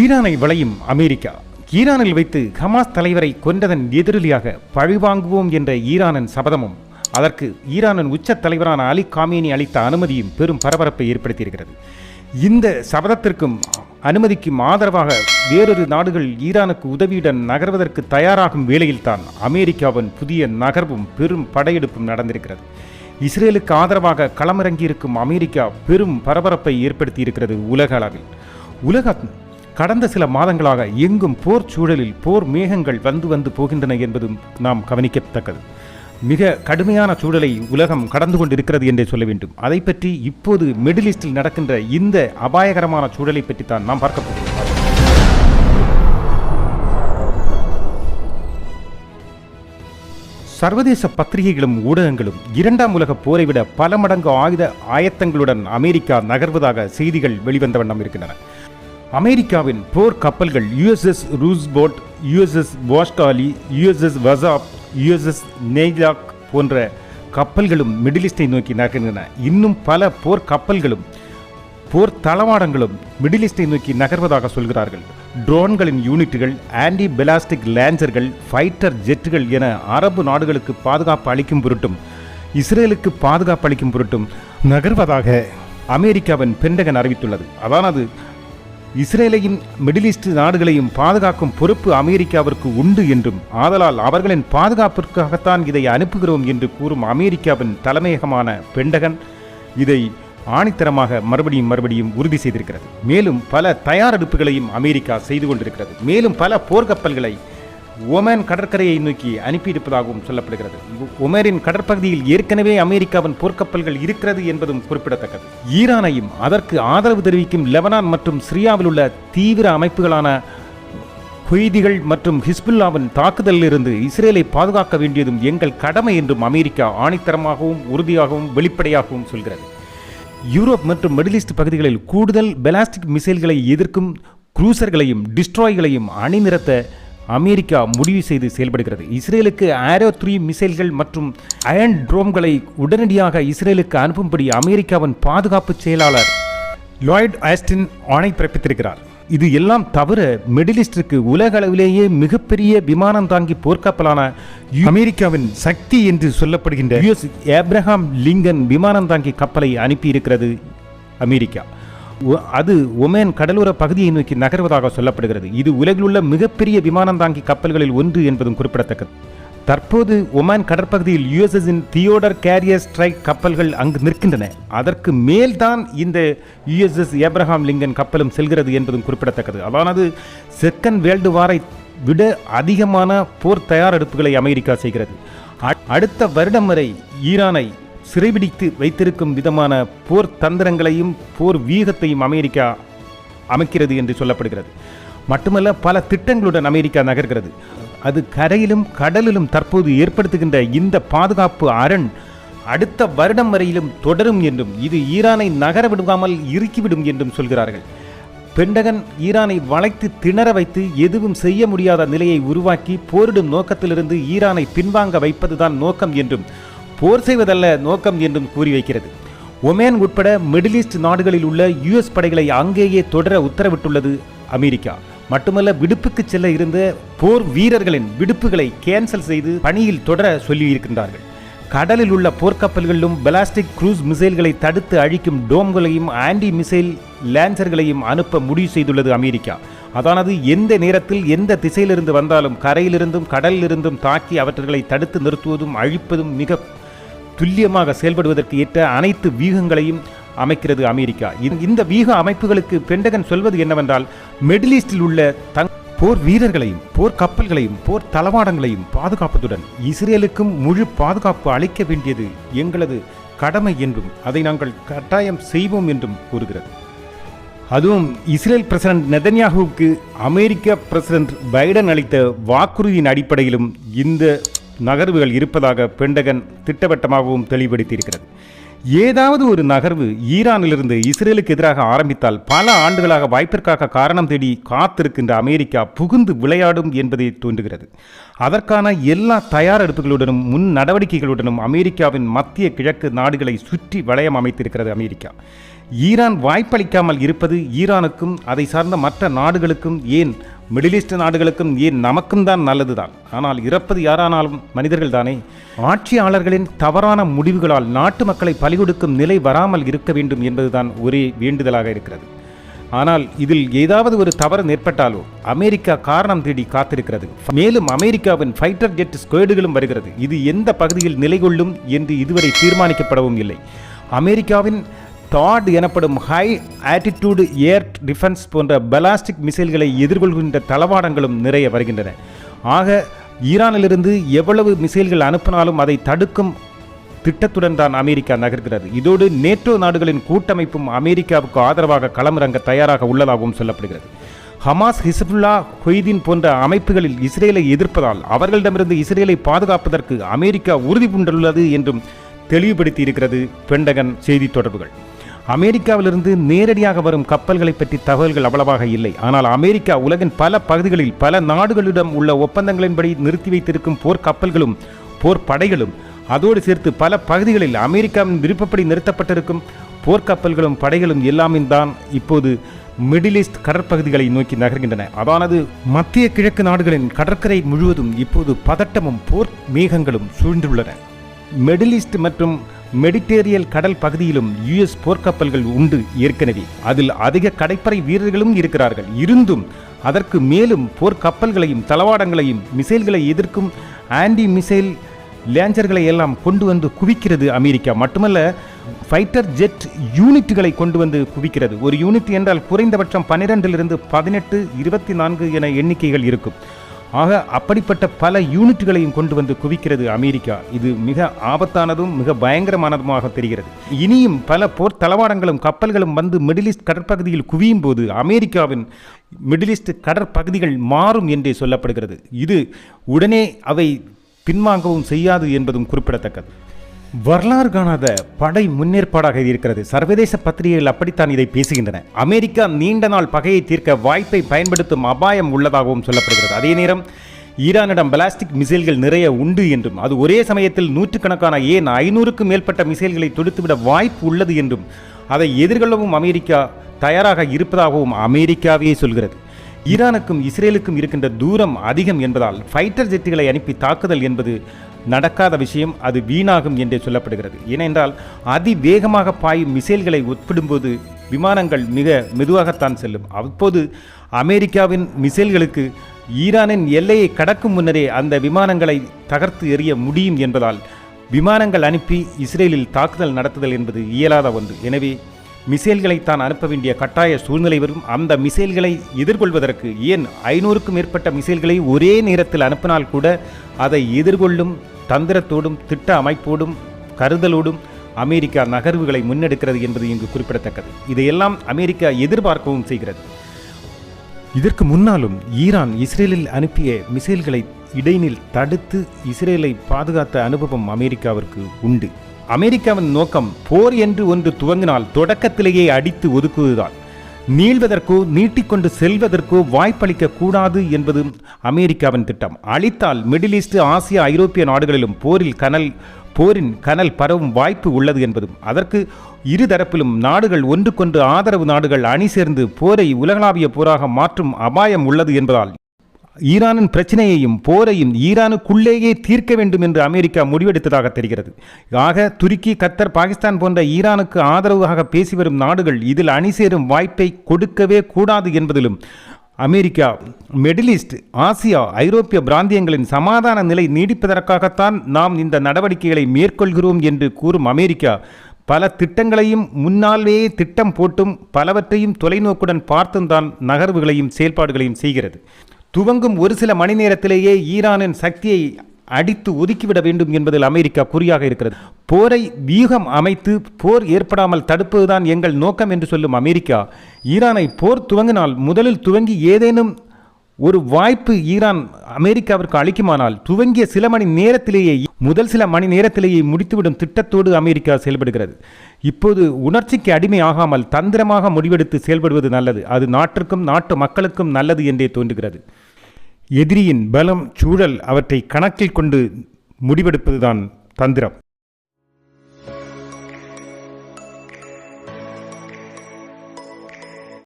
ஈரானை வளையும் அமெரிக்கா. ஈரானில் வைத்து ஹமாஸ் தலைவரை கொன்றதன் எதிரொலியாக பழிவாங்குவோம் என்ற ஈரானின் சபதமும் அதற்கு ஈரானின் உச்ச தலைவரான அலி காமேனி அளித்த அனுமதியும் பெரும் பரபரப்பை ஏற்படுத்தியிருக்கிறது. இந்த சபதத்திற்கும் அனுமதிக்கும் ஆதரவாக வேறொரு நாடுகள் ஈரானுக்கு உதவியுடன் நகர்வதற்கு தயாராகும் வேளையில்தான் அமெரிக்காவின் புதிய நகர்வும் பெரும் படையெடுப்பும் நடந்திருக்கிறது. இஸ்ரேலுக்கு ஆதரவாக களமிறங்கியிருக்கும் அமெரிக்கா பெரும் பரபரப்பை ஏற்படுத்தியிருக்கிறது உலக அளவில். உலக கடந்த சில மாதங்களாக எங்கும் போர் சூழலில் போர் மேகங்கள் வந்து வந்து போகின்றன என்பதும் நாம் கவனிக்கத்தக்கது. மிக கடுமையான சூழலை உலகம் கடந்து கொண்டிருக்கிறது என்றே சொல்ல வேண்டும். அதை பற்றி இப்போது மிடில் ஈஸ்டில் நடக்கின்ற இந்த அபாயகரமான சூழலை பற்றி தான் நாம் பார்க்க போகிறோம். சர்வதேச பத்திரிகைகளும் ஊடகங்களும் இரண்டாம் உலக போரை விட பல மடங்கு ஆயுத ஆயத்தங்களுடன் அமெரிக்கா நகர்வதாக செய்திகள் வெளிவந்த வண்ணம் இருக்கின்றன. அமெரிக்காவின் போர் கப்பல்கள் யுஎஸ்எஸ் ரூஸ்போட் யுஎஸ்எஸ் வாஷ்காலி யுஎஸ்எஸ் வசாப் யுஎஸ்எஸ் நெய்லாக் போன்ற கப்பல்களும் மிடில் ஈஸ்டை நோக்கி நகர்கின்றன. இன்னும் பல போர் கப்பல்களும் போர் தளவாடங்களும் மிடில் ஈஸ்டை நோக்கி நகர்வதாக சொல்கிறார்கள். ட்ரோன்களின் யூனிட்டுகள் ஆன்டி பெலாஸ்டிக் லேஞ்சர்கள் ஃபைட்டர் ஜெட்டுகள் என அரபு நாடுகளுக்கு பாதுகாப்பு அளிக்கும் பொருட்டும் இஸ்ரேலுக்கு பாதுகாப்பு அளிக்கும் பொருட்டும் நகர்வதாக அமெரிக்காவின் பென்டகன் அறிவித்துள்ளது. அதானது இஸ்ரேலையும் மிடில் ஈஸ்ட் நாடுகளையும் பாதுகாக்கும் பொறுப்பு அமெரிக்காவிற்கு உண்டு என்றும் ஆதலால் அவர்களின் பாதுகாப்பிற்காகத்தான் இதை அனுப்புகிறோம் என்று கூறும் அமெரிக்காவின் தலைமையகமான பெண்டகன் இதை ஆணித்தரமாக மறுபடியும் மறுபடியும் உறுதி செய்திருக்கிறது. மேலும் பல தயாரெடுப்புகளையும் அமெரிக்கா செய்து கொண்டிருக்கிறது. மேலும் பல போர்க்கப்பல்களை ஒமேன் கடற்கரையை நோக்கி அனுப்பியிருப்பதாகவும் சொல்லப்படுகிறது. ஒமேரின் கடற்பகுதியில் ஏற்கனவே அமெரிக்காவின் போர்க்கப்பல்கள் இருக்கிறது என்பதும் குறிப்பிடத்தக்கது. ஈரானையும் அதற்கு ஆதரவு தெரிவிக்கும் லெபனான் மற்றும் சிரியாவில் உள்ள தீவிர அமைப்புகளான குய்திகள் மற்றும் ஹிஸ்புல்லாவின் தாக்குதலிலிருந்து இஸ்ரேலை பாதுகாக்க வேண்டியதும் எங்கள் கடமை என்றும் அமெரிக்கா ஆணித்தரமாகவும் உறுதியாகவும் வெளிப்படையாகவும் சொல்கிறது. யூரோப் மற்றும் மிடில் ஈஸ்ட் பகுதிகளில் கூடுதல் பெலாஸ்டிக் மிசைல்களை எதிர்க்கும் குரூசர்களையும் டிஸ்ட்ராய்களையும் அணிநிறத்த அமெரிக்கா முடிவு செய்து செயல்படுகிறது. இஸ்ரேலுக்கு ஆரோ த்ரீ மிசைல்கள் மற்றும் அயன் ட்ரோம்களை உடனடியாக இஸ்ரேலுக்கு அனுப்பும்படி அமெரிக்காவின் பாதுகாப்பு செயலாளர் லாய்ட் ஆஸ்டின் ஆணை பிறப்பித்திருக்கிறார். இது எல்லாம் தவிர மிடிலிஸ்டிற்கு உலக அளவிலேயே மிகப்பெரிய விமானம் தாங்கி போர்க்கப்பலான அமெரிக்காவின் சக்தி என்று சொல்லப்படுகின்ற யுஎஸ் ஏப்ரஹாம் லிங்கன் விமானம் தாங்கி கப்பலை அனுப்பியிருக்கிறது அமெரிக்கா. அது ஒமேன் கடலோர பகுதியை நோக்கி நகர்வதாக சொல்லப்படுகிறது. இது உலகில் உள்ள மிகப்பெரிய விமானம் தாங்கி கப்பல்களில் ஒன்று என்பதும் குறிப்பிடத்தக்கது. தற்போது ஒமான் கடற்பகுதியில் யுஎஸ்எஸின் தியோடர் கேரியர் ஸ்ட்ரைக் கப்பல்கள் அங்கு நிற்கின்றன. அதற்கு மேல்தான் இந்த யுஎஸ்எஸ் ஏப்ரஹாம் லிங்கன் கப்பலும் செல்கிறது என்பதும் குறிப்பிடத்தக்கது. அதானது செகண்ட் வேர்ல்டு வாரை விட அதிகமான போர் தயாரெடுப்புகளை அமெரிக்கா செய்கிறது. அடுத்த வருடம் வரை ஈரானை சிறைபிடித்து வைத்திருக்கும் விதமான போர் தந்திரங்களையும் போர் வீகத்தையும் அமெரிக்கா அமைக்கிறது என்று சொல்லப்படுகிறது. மட்டுமல்ல பல திட்டங்களுடன் அமெரிக்கா நகர்கிறது. அது கரையிலும் கடலிலும் தற்போது ஏற்படுத்துகின்ற இந்த பாதுகாப்பு அரண் அடுத்த வருடம் வரையிலும் தொடரும் என்றும் இது ஈரானை நகர விடுவாமல் இறுக்கிவிடும் என்றும் சொல்கிறார்கள். பெண்டகன் ஈரானை வளைத்து திணற வைத்து எதுவும் செய்ய முடியாத நிலையை உருவாக்கி போரிடும் நோக்கத்திலிருந்து ஈரானை பின்வாங்க வைப்பதுதான் நோக்கம் என்றும் போர் செய்வதல்ல நோக்கம் என்றும் கூறி வைக்கிறது. ஒமேன் உட்பட மிடில் ஈஸ்ட் நாடுகளில் உள்ள யுஎஸ் படைகளை அங்கேயே தொடர உத்தரவிட்டுள்ளது அமெரிக்கா. மட்டுமல்ல விடுப்புக்கு செல்ல இருந்த போர் வீரர்களின் விடுப்புகளை கேன்சல் செய்து பணியில் தொடர சொல்லியிருக்கின்றார்கள். கடலில் உள்ள போர்க்கப்பல்களிலும் பெலாஸ்டிக் க்ரூஸ் மிசைல்களை தடுத்து அழிக்கும் டோம்களையும் ஆன்டி மிசைல் லேன்சர்களையும் அனுப்ப முடிவு செய்துள்ளது அமெரிக்கா. அதானது எந்த நேரத்தில் எந்த திசையிலிருந்து வந்தாலும் கரையிலிருந்தும் கடலிலிருந்தும் தாக்கி அவற்றை தடுத்து நிறுத்துவதும் அழிப்பதும் மிக துல்லியமாக செயல்படுவதற்கு ஏற்ற அனைத்து வீகங்களையும் அமைக்கிறது அமெரிக்கா. இந்த- இந்த வீக அமைப்புகளுக்கு பெண்டகன் சொல்வது என்னவென்றால் மிடில் ஈஸ்டில் உள்ள தங் போர் வீரர்களையும் போர் கப்பல்களையும் போர் தளவாடங்களையும் பாதுகாப்பதுடன் இஸ்ரேலுக்கும் முழு பாதுகாப்பு அளிக்க வேண்டியது எங்களது கடமை என்றும் அதை நாங்கள் கட்டாயம் செய்வோம் என்றும் கூறுகிறது. அதுவும் இஸ்ரேல் பிரசிடண்ட் நெதன்யாகுவுக்கு அமெரிக்க பிரசிடண்ட் பைடன் அளித்த வாக்குறுதியின் அடிப்படையிலும் இந்த நகர்வுகள் இருப்பதாக பெண்டகன் திட்டவட்டமாகவும் தெளிவுபடுத்தியிருக்கிறது. ஏதாவது ஒரு நகர்வு ஈரானிலிருந்து இஸ்ரேலுக்கு எதிராக ஆரம்பித்தால் பல ஆண்டுகளாக வாய்ப்பிற்காக காரணம் தேடி காத்திருக்கின்ற அமெரிக்கா புகுந்து விளையாடும் என்பதை தோன்றுகிறது. அதற்கான எல்லா தயாரெடுப்புகளுடனும் முன் நடவடிக்கைகளுடனும் அமெரிக்காவின் மத்திய கிழக்கு நாடுகளை சுற்றி வளையம் அமைத்திருக்கிறது அமெரிக்கா. ஈரான் வாய்ப்பளிக்காமல் இருப்பது ஈரானுக்கும் அதை சார்ந்த மற்ற நாடுகளுக்கும் ஏன் மிடில் ஈஸ்ட் நாடுகளுக்கும் ஏன் நமக்கும் தான் நல்லதுதான்? ஆனால் இறப்பது யாரானாலும் மனிதர்கள் தானே? ஆட்சியாளர்களின் தவறான முடிவுகளால் நாட்டு மக்களை பலிகொடுக்கும் நிலை வராமல் இருக்க வேண்டும் என்பதுதான் ஒரே வேண்டுதலாக இருக்கிறது. ஆனால் இதில் ஏதாவது ஒரு தவறு ஏற்பட்டாலோ அமெரிக்கா காரணம் தேடி காத்திருக்கிறது. மேலும் அமெரிக்காவின் ஃபைட்டர் ஜெட் ஸ்குவேடுகளும் வருகிறது. இது எந்த பகுதியில் நிலை கொள்ளும் என்று இதுவரை தீர்மானிக்கப்படவும் இல்லை. அமெரிக்காவின் தாட் எனப்படும் ஹை ஆட்டிடியூடு ஏர் டிஃபென்ஸ் போன்ற பலாஸ்டிக் மிசைல்களை எதிர்கொள்கின்ற தளவாடங்களும் நிறைய வருகின்றன. ஆக ஈரானிலிருந்து எவ்வளவு மிசைல்கள் அனுப்பினாலும் அதை தடுக்கும் திட்டத்துடன் தான் அமெரிக்கா நகர்கிறது. இதோடு நேட்டோ நாடுகளின் கூட்டமைப்பும் அமெரிக்காவுக்கு ஆதரவாக களமிறங்க தயாராக உள்ளதாகவும் சொல்லப்படுகிறது. ஹமாஸ் ஹிசபுல்லா ஹொய்தீன் போன்ற அமைப்புகளில் இஸ்ரேலை எதிர்ப்பதால் அவர்களிடமிருந்து இஸ்ரேலை பாதுகாப்பதற்கு அமெரிக்கா உறுதி பூண்டுள்ளது என்றும் தெளிவுபடுத்தி இருக்கிறது பெண்டகன் செய்தி தொடர்புகள். அமெரிக்காவிலிருந்து நேரடியாக வரும் கப்பல்களை பற்றி தகவல்கள் அவ்வளவாக இல்லை. ஆனால் அமெரிக்கா உலகின் பல பகுதிகளில் பல நாடுகளிடம் உள்ள ஒப்பந்தங்களின்படி நிறுத்தி வைத்திருக்கும் போர் கப்பல்களும் போர் படைகளும் அதோடு சேர்த்து பல பகுதிகளில் அமெரிக்காவின் விருப்பப்படி நிறுத்தப்பட்டிருக்கும் போர்க்கப்பல்களும் படைகளும் எல்லாமே தான் இப்போது மிடில் ஈஸ்ட் கடற்பகுதிகளை நோக்கி நகர்கின்றன. அதானது மத்திய கிழக்கு நாடுகளின் கடற்கரை முழுவதும் இப்போது பதட்டமும் போர் மேகங்களும் சூழ்ந்துள்ளன. மிடில் ஈஸ்ட் மற்றும் மெடிட்டேரியல் கடல் பகுதியிலும் யுஎஸ் போர்க்கப்பல்கள் உண்டு ஏற்கனவே. அதில் அதிக கடற்படை வீரர்களும் இருக்கிறார்கள். இருந்தும் அதற்கு மேலும் போர்க்கப்பல்களையும் தளவாடங்களையும் மிசைல்களை எதிர்க்கும் ஆன்டி மிசைல் லேஞ்சர்களை எல்லாம் கொண்டு வந்து குவிக்கிறது அமெரிக்கா. மட்டுமல்ல ஃபைட்டர் ஜெட் யூனிட்டுகளை கொண்டு வந்து குவிக்கிறது. ஒரு யூனிட் என்றால் குறைந்தபட்சம் பன்னிரெண்டிலிருந்து பதினெட்டு இருபத்தி நான்கு என எண்ணிக்கைகள் இருக்கும். ஆக அப்படிப்பட்ட பல யூனிட்டுகளையும் கொண்டு வந்து குவிக்கிறது அமெரிக்கா. இது மிக ஆபத்தானதும் மிக பயங்கரமானதுமாக தெரிகிறது. இனியும் பல போர் தளவாடங்களும் கப்பல்களும் வந்து மிடில் ஈஸ்ட் கடற்பகுதியில் குவியும் போது அமெரிக்காவின் மிடில் ஈஸ்ட் கடற்பகுதிகள் மாறும் என்றே சொல்லப்படுகிறது. இது உடனே அவை பின்வாங்கவும் செய்யாது என்பதும் குறிப்பிடத்தக்கது. வரலாறு காணாத படை முன்னேற்பாடாக இருக்கிறது. சர்வதேச பத்திரிகைகள் அப்படித்தான் இதை பேசுகின்றன. அமெரிக்கா நீண்ட நாள் பகையை தீர்க்க வாய்ப்பை பயன்படுத்தும் அபாயம் உள்ளதாகவும் சொல்லப்படுகிறது. அதே நேரம் ஈரானிடம் பிளாஸ்டிக் மிசைல்கள் நிறைய உண்டு என்றும் அது ஒரே சமயத்தில் நூற்றுக்கணக்கான ஏன் ஐநூறுக்கும் மேற்பட்ட மிசைல்களை தொடுத்துவிட வாய்ப்பு உள்ளது என்றும் அதை எதிர்கொள்ளவும் அமெரிக்கா தயாராக இருப்பதாகவும் அமெரிக்காவே சொல்கிறது. ஈரானுக்கும் இஸ்ரேலுக்கும் இருக்கின்ற தூரம் அதிகம் என்பதால் ஃபைட்டர் ஜெட்டுகளை அனுப்பி தாக்குதல் என்பது நடக்காத விஷயம் அது வீணாகும் என்றே சொல்லப்படுகிறது. ஏனென்றால் அதிவேகமாக பாயும் மிசைல்களை ஒப்பிடும்போது விமானங்கள் மிக மெதுவாகத்தான் செல்லும். அப்போது அமெரிக்காவின் மிசைல்களுக்கு ஈரானின் எல்லையை கடக்கும் முன்னரே அந்த விமானங்களை தகர்த்து எறிய முடியும் என்பதால் விமானங்கள் அனுப்பி இஸ்ரேலில் தாக்குதல் நடத்துதல் என்பது இயலாத ஒன்று. எனவே மிசைல்களை தான் அனுப்ப வேண்டிய கட்டாய சூழ்நிலை வரும். அந்த மிசைல்களை எதிர்கொள்வதற்கு ஏன் ஐநூறுக்கும் மேற்பட்ட மிசைல்களை ஒரே நேரத்தில் அனுப்பினால் கூட அதை எதிர்கொள்ளும் தந்திரத்தோடும் திட்ட அமைப்போடும் கருதலோடும் அமெரிக்கா நகர்வுகளை முன்னெடுக்கிறது என்பது இங்கு குறிப்பிடத்தக்கது. இதையெல்லாம் அமெரிக்கா எதிர்பார்க்கவும் செய்கிறது. இதற்கு முன்னாலும் ஈரான் இஸ்ரேலில் அனுப்பிய மிசைல்களை இடைநில் தடுத்து இஸ்ரேலை பாதுகாத்த அனுபவம் அமெரிக்காவிற்கு உண்டு. அமெரிக்காவின் நோக்கம் போர் என்று ஒன்று துவங்கினால் தொடக்கத்திலேயே அடித்து ஒதுக்குவதுதான். நீள்வதற்கோ நீட்டிக்கொண்டு செல்வதற்கோ வாய்ப்பளிக்க கூடாது என்பது அமெரிக்காவின் திட்டம். அளித்தால் மிடில் ஈஸ்ட் ஆசியா ஐரோப்பிய நாடுகளிலும் போரில் கனல் போரின் கனல் பரவும் வாய்ப்பு உள்ளது என்பதும் அதற்கு இருதரப்பிலும் நாடுகள் ஒன்றுக்கொன்று ஆதரவு நாடுகள் அணி சேர்ந்து போரை உலகளாவிய போராக மாற்றும் அபாயம் உள்ளது என்பதால் ஈரானின் பிரச்சனையையும் போரையும் ஈரானுக்குள்ளேயே தீர்க்க வேண்டும் என்று அமெரிக்கா முடிவெடுத்ததாக தெரிகிறது. ஆக துருக்கி கத்தர் பாகிஸ்தான் போன்ற ஈரானுக்கு ஆதரவாக பேசி வரும் நாடுகள் இதில் அணி சேரும் வாய்ப்பை கொடுக்கவே கூடாது என்பதிலும் அமெரிக்கா மிடில் ஈஸ்ட் ஆசியா ஐரோப்பிய பிராந்தியங்களின் சமாதான நிலை நீடிப்பதற்காகத்தான் நாம் இந்த நடவடிக்கைகளை மேற்கொள்கிறோம் என்று கூறும் அமெரிக்கா பல திட்டங்களையும் முன்னாலேயே திட்டம் போட்டும் பலவற்றையும் தொலைநோக்குடன் பார்த்தும் தான் நகர்வுகளையும் செயல்பாடுகளையும் செய்கிறது. துவங்கும் ஒரு சில மணி நேரத்திலேயே ஈரானின் சக்தியை அடித்து ஒதுக்கிவிட வேண்டும் என்பதில் அமெரிக்கா குறியாக இருக்கிறது. போரை வியூகம் அமைத்து போர் ஏற்படாமல் தடுப்பதுதான் எங்கள் நோக்கம் என்று சொல்லும் அமெரிக்கா ஈரானை போர் துவங்கினால் முதலில் துவங்கி ஏதேனும் ஒரு வாய்ப்பு ஈரான் அமெரிக்காவிற்கு அளிக்குமானால் துவங்கிய சில மணி நேரத்திலேயே முதல் சில மணி நேரத்திலேயே முடித்துவிடும் திட்டத்தோடு அமெரிக்கா செயல்படுகிறது. இப்போது உணர்ச்சிக்கு அடிமை ஆகாமல் தந்திரமாக முடிவெடுத்து செயல்படுவது நல்லது. அது நாட்டிற்கும் நாட்டு மக்களுக்கும் நல்லது என்றே தோன்றுகிறது. எதிரியின் பலம் சூழல் அவற்றை கணக்கில் கொண்டு முடிவெடுப்பதுதான் தந்திரம்.